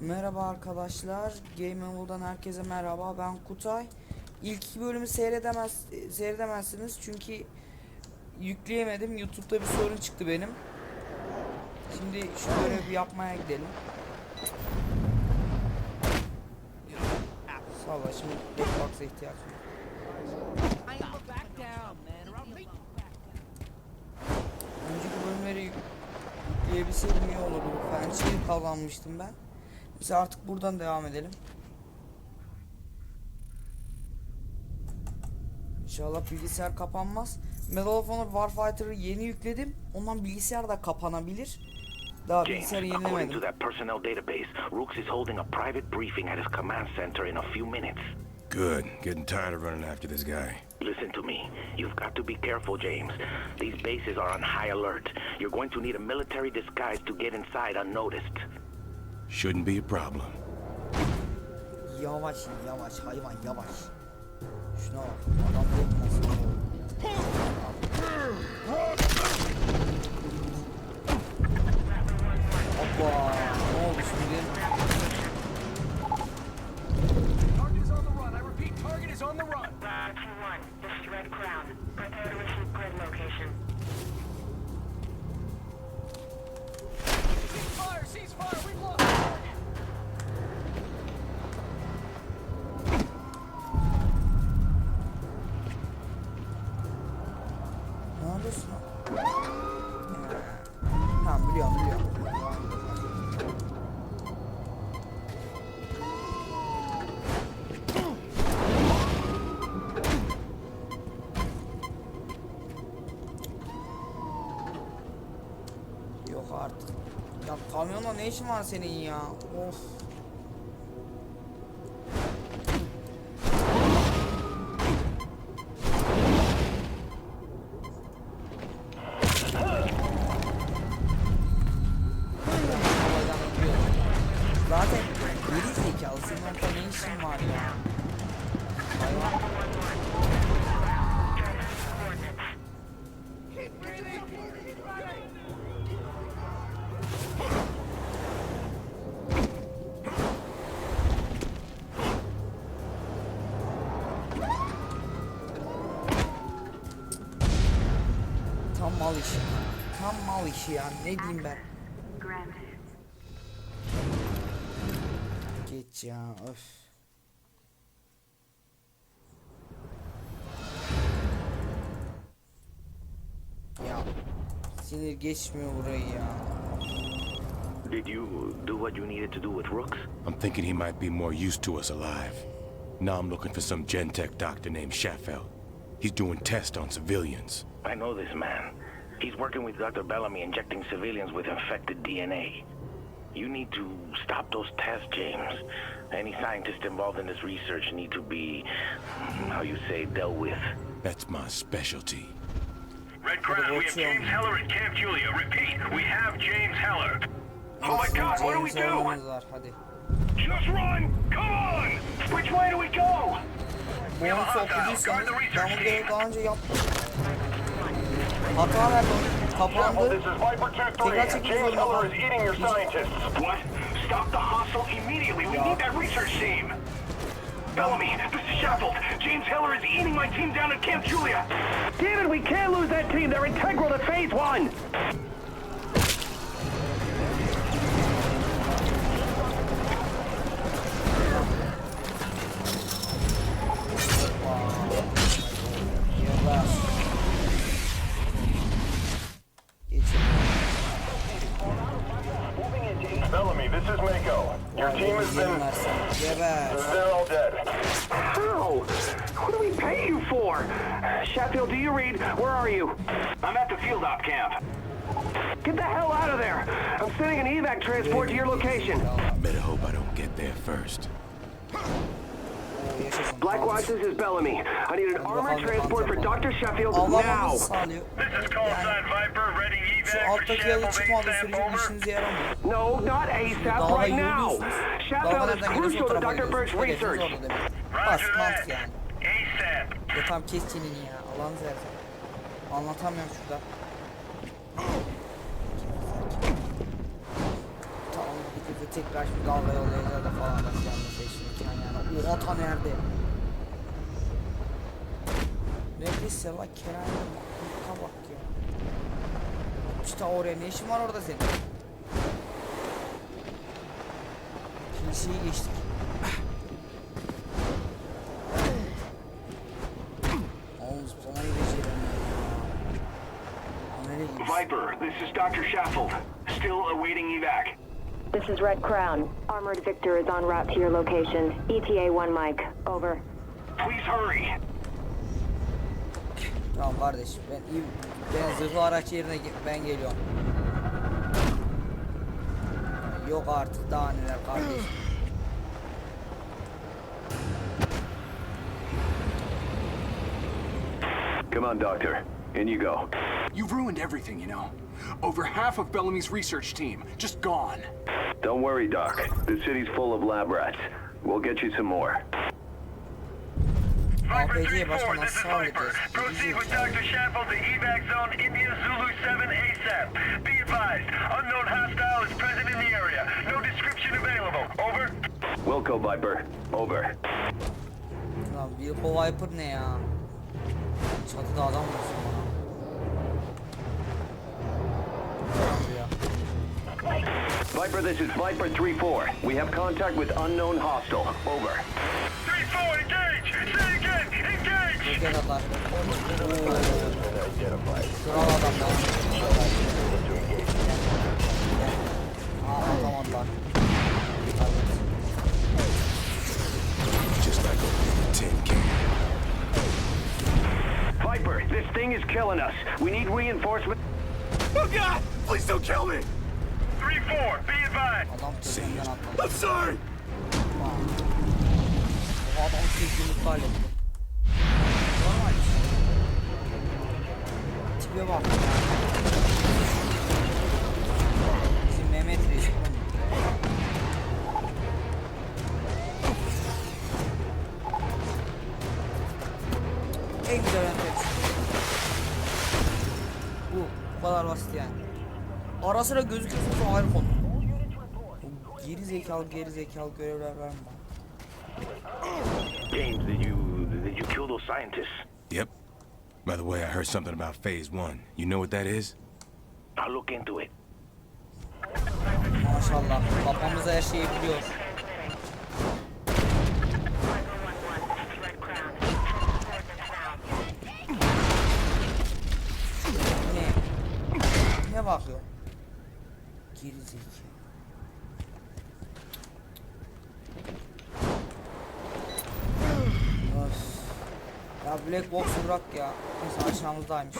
Merhaba arkadaşlar. Game Evil'dan herkese merhaba. Ben Kutay. İlk iki bölümü seyredemez seyredemezsiniz çünkü yükleyemedim. YouTube'da bir sorun çıktı benim. Şimdi şu görevi yapmaya gidelim. Savaşın Xbox'a ihtiyaç var. Önceki bölümleri yük- yükleyebilseydim iyi olurdu. Ben şey kazanmıştım ben. Biz artık buradan devam edelim. İnşallah bilgisayar kapanmaz. Medal of Honor Warfighter'ı yeni yükledim. Ondan bilgisayar da kapanabilir. Daha James, bilgisayarı according to yenilemedim. that personnel database, Rooks is holding a private briefing at his command center in a few minutes. Good. Getting tired of running after this guy. Listen to me. You've got to be careful, James. These bases are on high alert. You're going to need a military disguise to get inside unnoticed. Shouldn't be a problem. Yavaş yavaş hayvan yavaş. Şuna bak. Adam mi nasıl? Hoppa. Lan? Tamam biliyorum biliyorum. Yok artık. Ya kamyonla ne işin var senin ya? Of. Tam mal işi. Tam mal işi ya. Ne diyeyim ben? Geç ya öf. Sinir geçmiyor burayı ya. Did you do what you needed to do with Rooks? I'm thinking he might be more used to us alive. Now I'm looking for some Gentech doctor named Shaffel. He's doing tests on civilians. I know this man. He's working with Dr. Bellamy injecting civilians with infected DNA. You need to stop those tests, James. Any scientists involved in this research need to be, how you say, dealt with. That's my specialty. Red Crown, we have James Heller at Camp Julia. Repeat, we have James Heller. Oh my God, what do we do? Owen'ımız var, Hadi. Just run! Come on! Which way do we go? Bu onu sokuduysanız ben bu görevi daha önce yaptım. Hata verdi onu. Kapandı. This is Viper 2-3. Tekrar çekmek James zorunda Heller is eating your scientists. What? Stop the hostile immediately. We need that research team. Bellamy, this is Sheffield. James Heller is eating my team down at Camp Julia. Damn it, we can't lose that team. They're integral to phase one. Bellamy, this is Mako. Your team has been... I'm at the field op camp. Get the hell out of there. I'm sending an evac transport to your location. Better hope I don't get there first. Oo, yaşasın. Blackwatch, this is Bellamy. I need an armored transport for Dr. Sheffield now. This is call sign Viper, ready evac for Sheffield çıkmadığı 8 sürece Sam bir over. No, not ASAP, right now. yürüyorsunuz. Sheffield is nereden geliyorsa o crucial to Dr. Bird's research. orada demek. Roger Basit mantık that. yani. ASAP. Ya tam kes çeneni ya. Allah'ını seversen. Anlatamıyorum şurada. Tamam, bir de tekrar şimdi dalga yollayacağız da falan da filan da peşindeyken yani. O ata nerede? Neredeyse la Kerem bak bak ya. İşte oraya ne işin var orada senin? Kiliseyi geçtik. Viper, this is Dr. Sheffield. Still awaiting evac. This is Red Crown. Armored Victor is en route to your location. ETA 1 Mike. Over. Please hurry. Tamam kardeş ben iyi ben zırhlı araç yerine ge- ben geliyorum. Yok artık daha neler kardeş. Come on, Doctor. In you go. You've ruined everything, you know. Over half of Bellamy's research team, just gone. Don't worry, Doc. The city's full of lab rats. We'll get you some more. APC'ye başka nasıl sağlayacağız? Proceed with Dr. Sheffield to evac zone India Zulu 7 ASAP. Be advised, unknown hostile is present in the area. No description available. Over. Wilco Viper. Over. Lan Wilco Viper ne ya? Çatıda adam mısın Viper, this is Viper 3-4. We have contact with unknown hostile. Over. 3-4, engage! Say again, engage! Roket atar. Kral adamlar. Aa atamadılar. Just like opening a tin can. Viper, this thing is killing us. We need reinforcement. Oh God! Please don't kill me! 3-4, be advised. Adam tepemden atladı. I'm sorry! O adam kesinlikle halletti. Normal. Tipe bak. Bizim Mehmet Reis. En güzel enfeks. Bu. Bu kadar basit yani. Ara sıra gözüküyorsunuz o ayrı konu. Geri zekalı geri zekalı görevler verme bana. James, did you did you kill those scientists? Yep. By the way, I heard something about Phase 1. You know what that is? I'll look into it. Maşallah kafamıza her şeyi biliyor. Ne? Ne bakıyor? Geri. Öf. Ya Black Box'u bırak ya. Neyse aşağımızdaymış.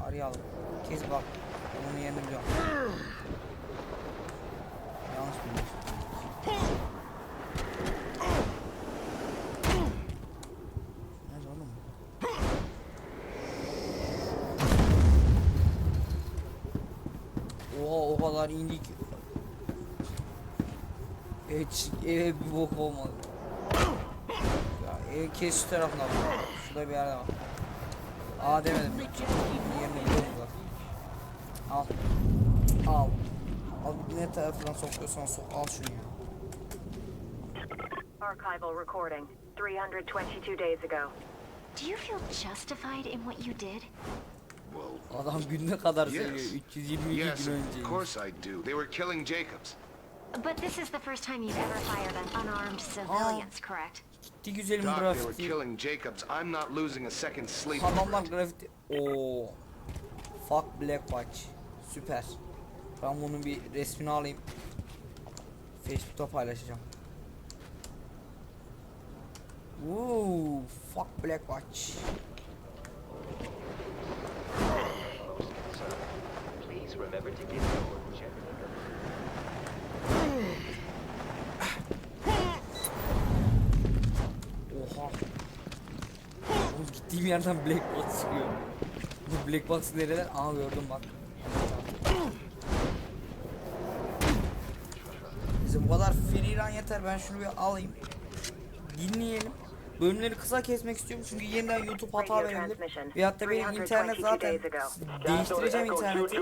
Arayalım. Kes bak. Onun yerini. Yanlış bilmiş. Nerede oğlum? Oha o kadar indik. Evet, eve bir bok olmadı. Ya ev kes şu tarafına bak. Şurada bir yerde bak. Aa demedim. Yerine gidiyorum zaten. Al. Al. Al ne tarafından sokuyorsan sok. Al şunu ya. Archival recording. 322 days ago. Do you feel justified in what you did? Adam günde kadar Yes. söylüyor. 322 Yes, gün önce. of course I do. They were killing Jacobs. But this is the first time you've ever fired on unarmed civilians, correct? Gitti güzelim Doc, they were grafiti. killing Jacobs. I'm not losing a second sleep. Adamlar grafiti. Oo. Fuck Black Watch. Süper. Ben bunun bir resmini alayım. Facebook'ta paylaşacağım. Woo, fuck Black Watch. Oha. Oğlum gittiğim yerden Black Box çıkıyor. Bu Black Box nereden? Aa gördüm bak. Bize bu kadar free run yeter. Ben şunu bir alayım. Dinleyelim. Bölümleri kısa kesmek istiyorum çünkü yeniden YouTube hata verebilir. Veyahut da benim internet zaten değiştireceğim interneti.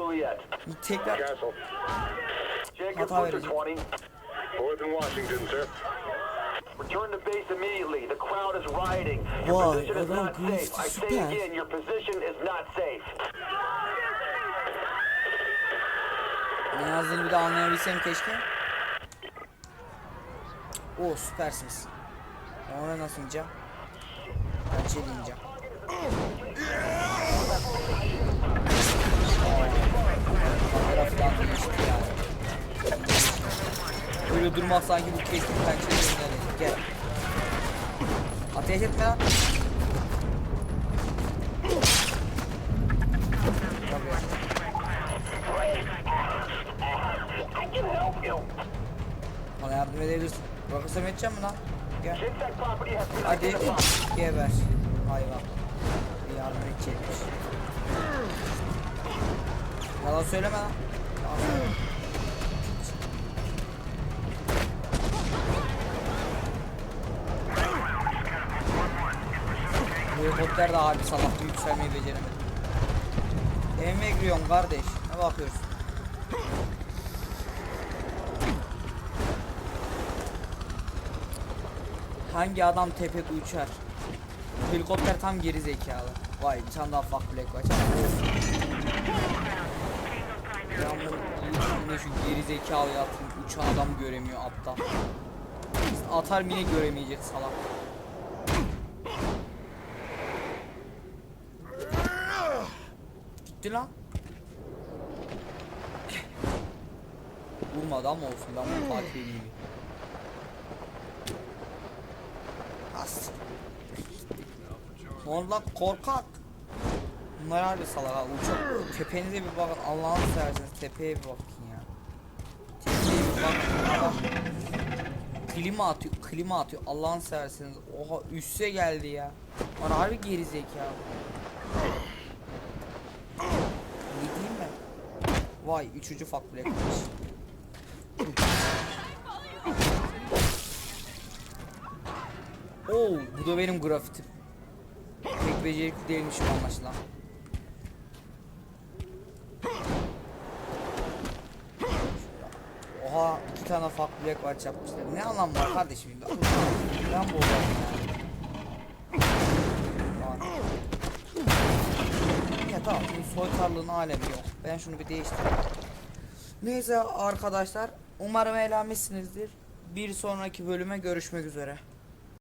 Tekrar hata verecek. Return to base immediately. The crowd is rioting. Vay, Your position is adam not Greece safe. I say süper. again, your position is not safe. Ne yazdığını bir de anlayabilsem keşke. Oo süpersiniz. Oraya nasıl ineceğim? Ben şey ineceğim. Böyle durmak sanki bu kestik pençeleri Gel. Ateş etme lan. Bana yardım edebilirsin. Bırakırsam edeceğim mi lan? Gel. Hadi geber. Hayvan. Bir yardım edecekmiş. Yalan söyleme lan. Bu helikopter de abi salak yükselmeyi beceremedi. Evime giriyorum kardeş. Ne bakıyorsun? Hangi adam tepede uçar? Helikopter tam geri zekalı. Vay bir tane daha fuck black var. Bunu şu geri zekalı yaptım. Uçan adam göremiyor aptal. Atar mine göremeyecek salak. Gitti lan. Vurmadı ama olsun ben bunu takip edeyim. Ondan korkak. Bunlar harbi salak ha. Uçak tepenize bir bakın. Allah'ını seversiniz tepeye bir bakın ya. Tepeye bir bakın. Adam klima atıyor, klima atıyor. Allah'ını seversiniz. Oha üste geldi ya. Bana harbi geri zekalı. Diyeyim ben? Vay üçüncü fuck blackmiş. Oo, bu da benim grafitim. Pek becerikli değilmişim anlaşılan. Oha iki tane fuck black watch yapmışlar. Ne anlam var kardeşim? Ben, ben olayım yani. Ya tamam bu soytarlığın alemi yok. Ben şunu bir değiştireyim. Neyse arkadaşlar umarım eğlenmişsinizdir. Bir sonraki bölüme görüşmek üzere.